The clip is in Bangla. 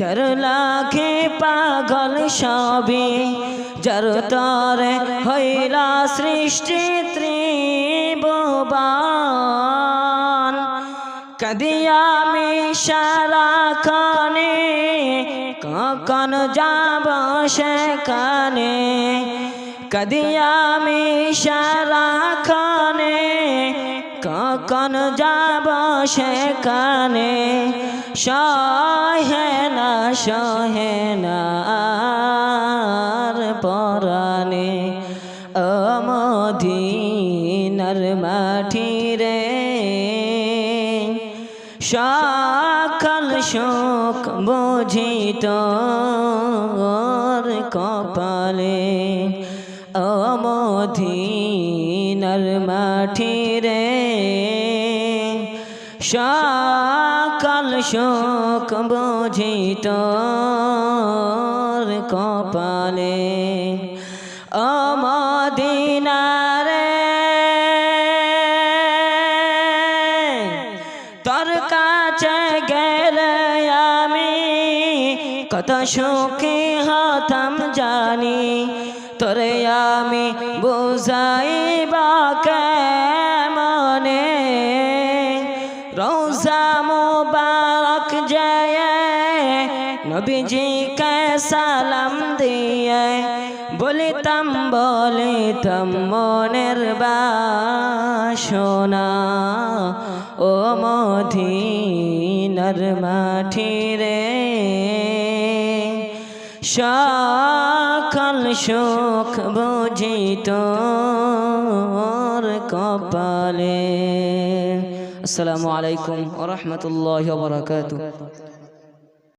যার লাখে পাগল সবে যার তরে হইলা সৃষ্টি কদিয়ামি সারা কানে কখন যাব সেখানে কদিয়ামি সারা খানে কখন যাব সেখানে সহে না সহে না পরাণে অমদিনার মাটি রে সকল শোক বুঝিত কপালে। অমধিনার মাটি রে। সকল শোক বুঝিত কপালে। অমদিনারে তোর কাছে গেলে আমি কত সুখে হাতাম জানি। তোরে আমি বুঝাইবা মনে রোজা মুবারক নবীজি কে সালাম দিয়ে বলিতাম বলিতাম মনের বাসনা। ও মধিনার মাটি রে, সকল সুখ বুঝিত কপালে। আসসালামু আলাইকুম ওরহমতুল্লাহ বরকাত